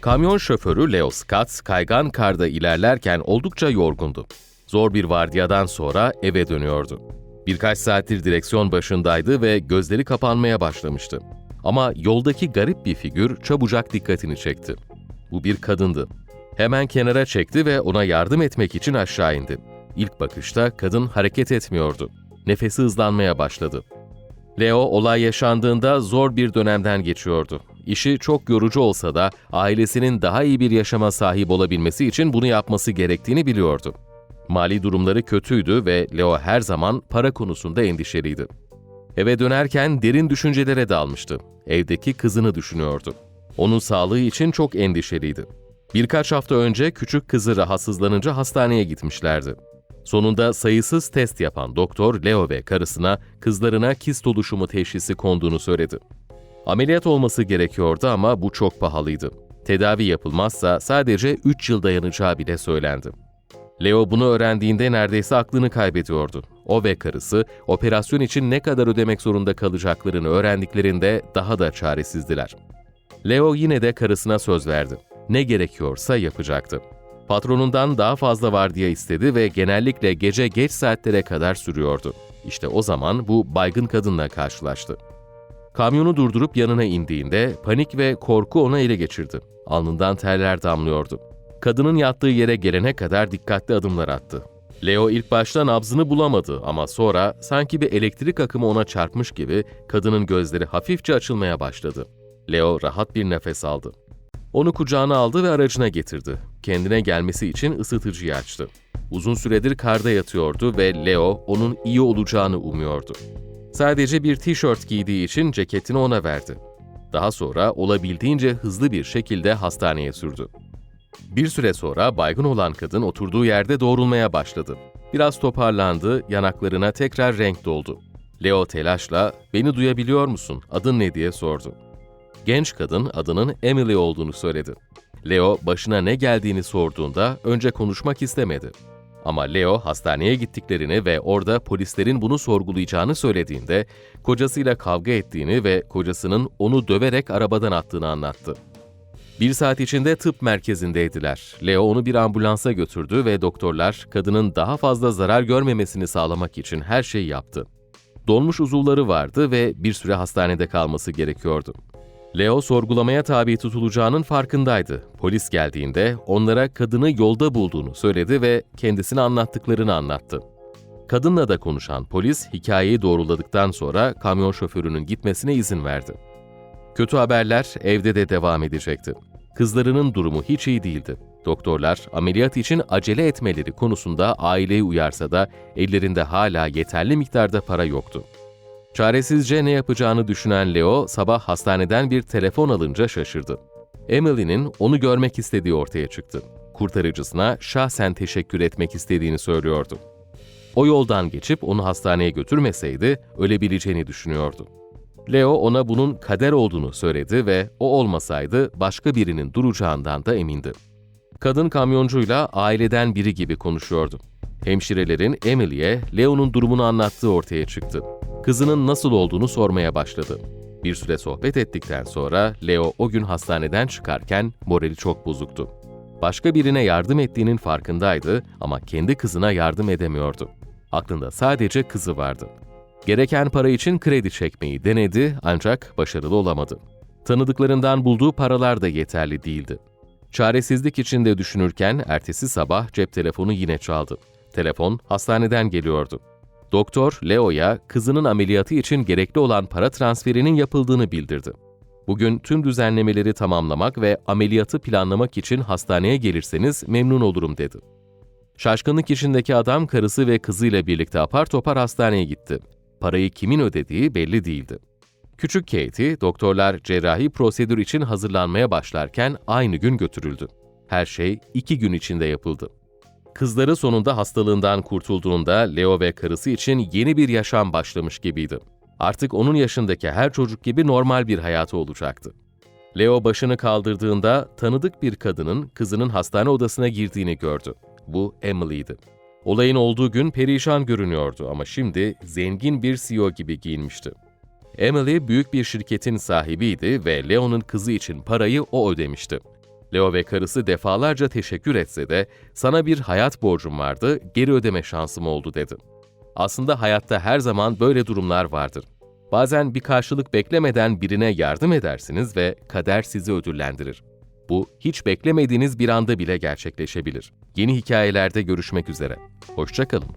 Kamyon şoförü Leo Scott kaygan karda ilerlerken oldukça yorgundu. Zor bir vardiyadan sonra eve dönüyordu. Birkaç saattir direksiyon başındaydı ve gözleri kapanmaya başlamıştı. Ama yoldaki garip bir figür çabucak dikkatini çekti. Bu bir kadındı. Hemen kenara çekti ve ona yardım etmek için aşağı indi. İlk bakışta kadın hareket etmiyordu. Nefesi hızlanmaya başladı. Leo olay yaşandığında zor bir dönemden geçiyordu. İşi çok yorucu olsa da ailesinin daha iyi bir yaşama sahip olabilmesi için bunu yapması gerektiğini biliyordu. Mali durumları kötüydü ve Leo her zaman para konusunda endişeliydi. Eve dönerken derin düşüncelere dalmıştı. Evdeki kızını düşünüyordu. Onun sağlığı için çok endişeliydi. Birkaç hafta önce küçük kızı rahatsızlanınca hastaneye gitmişlerdi. Sonunda sayısız test yapan doktor Leo ve karısına kızlarına kist oluşumu teşhisi konduğunu söyledi. Ameliyat olması gerekiyordu ama bu çok pahalıydı. Tedavi yapılmazsa sadece 3 yıl dayanacağı bile söylendi. Leo bunu öğrendiğinde neredeyse aklını kaybediyordu. O ve karısı operasyon için ne kadar ödemek zorunda kalacaklarını öğrendiklerinde daha da çaresizdiler. Leo yine de karısına söz verdi. Ne gerekiyorsa yapacaktı. Patronundan daha fazla vardiya istedi ve genellikle gece geç saatlere kadar sürüyordu. İşte o zaman bu baygın kadınla karşılaştı. Kamyonu durdurup yanına indiğinde panik ve korku onu ele geçirdi. Alnından terler damlıyordu. Kadının yattığı yere gelene kadar dikkatli adımlar attı. Leo ilk başta nabzını bulamadı ama sonra sanki bir elektrik akımı ona çarpmış gibi kadının gözleri hafifçe açılmaya başladı. Leo rahat bir nefes aldı. Onu kucağına aldı ve aracına getirdi. Kendine gelmesi için ısıtıcıyı açtı. Uzun süredir karda yatıyordu ve Leo onun iyi olacağını umuyordu. Sadece bir tişört giydiği için ceketini ona verdi. Daha sonra olabildiğince hızlı bir şekilde hastaneye sürdü. Bir süre sonra baygın olan kadın oturduğu yerde doğrulmaya başladı. Biraz toparlandı, yanaklarına tekrar renk doldu. Leo telaşla, "Beni duyabiliyor musun? Adın ne?" diye sordu. Genç kadın adının Emily olduğunu söyledi. Leo başına ne geldiğini sorduğunda önce konuşmak istemedi. Ama Leo hastaneye gittiklerini ve orada polislerin bunu sorgulayacağını söylediğinde kocasıyla kavga ettiğini ve kocasının onu döverek arabadan attığını anlattı. Bir saat içinde tıp merkezindeydiler. Leo onu bir ambulansa götürdü ve doktorlar kadının daha fazla zarar görmemesini sağlamak için her şeyi yaptı. Donmuş uzuvları vardı ve bir süre hastanede kalması gerekiyordu. Leo sorgulamaya tabi tutulacağının farkındaydı. Polis geldiğinde onlara kadını yolda bulduğunu söyledi ve kendisine anlattıklarını anlattı. Kadınla da konuşan polis hikayeyi doğruladıktan sonra kamyon şoförünün gitmesine izin verdi. Kötü haberler evde de devam edecekti. Kızlarının durumu hiç iyi değildi. Doktorlar ameliyat için acele etmeleri konusunda aileyi uyarsa da ellerinde hala yeterli miktarda para yoktu. Çaresizce ne yapacağını düşünen Leo sabah hastaneden bir telefon alınca şaşırdı. Emily'nin onu görmek istediği ortaya çıktı. Kurtarıcısına şahsen teşekkür etmek istediğini söylüyordu. O yoldan geçip onu hastaneye götürmeseydi ölebileceğini düşünüyordu. Leo ona bunun kader olduğunu söyledi ve o olmasaydı başka birinin duracağından da emindi. Kadın kamyoncuyla aileden biri gibi konuşuyordu. Hemşirelerin Emily'e Leo'nun durumunu anlattığı ortaya çıktı. Kızının nasıl olduğunu sormaya başladı. Bir süre sohbet ettikten sonra Leo o gün hastaneden çıkarken morali çok bozuktu. Başka birine yardım ettiğinin farkındaydı ama kendi kızına yardım edemiyordu. Aklında sadece kızı vardı. Gereken para için kredi çekmeyi denedi ancak başarılı olamadı. Tanıdıklarından bulduğu paralar da yeterli değildi. Çaresizlik içinde düşünürken ertesi sabah cep telefonu yine çaldı. Telefon hastaneden geliyordu. Doktor Leo'ya kızının ameliyatı için gerekli olan para transferinin yapıldığını bildirdi. Bugün tüm düzenlemeleri tamamlamak ve ameliyatı planlamak için hastaneye gelirseniz memnun olurum dedi. Şaşkınlık içindeki adam karısı ve kızıyla birlikte apar topar hastaneye gitti. Parayı kimin ödediği belli değildi. Küçük Katie, doktorlar cerrahi prosedür için hazırlanmaya başlarken aynı gün götürüldü. Her şey iki gün içinde yapıldı. Kızları sonunda hastalığından kurtulduğunda Leo ve karısı için yeni bir yaşam başlamış gibiydi. Artık onun yaşındaki her çocuk gibi normal bir hayatı olacaktı. Leo başını kaldırdığında tanıdık bir kadının kızının hastane odasına girdiğini gördü. Bu Emily'di. Olayın olduğu gün perişan görünüyordu ama şimdi zengin bir CEO gibi giyinmişti. Emily büyük bir şirketin sahibiydi ve Leo'nun kızı için parayı o ödemişti. Leo ve karısı defalarca teşekkür etse de sana bir hayat borcum vardı, geri ödeme şansım oldu dedi. Aslında hayatta her zaman böyle durumlar vardır. Bazen bir karşılık beklemeden birine yardım edersiniz ve kader sizi ödüllendirir. Bu hiç beklemediğiniz bir anda bile gerçekleşebilir. Yeni hikayelerde görüşmek üzere. Hoşçakalın.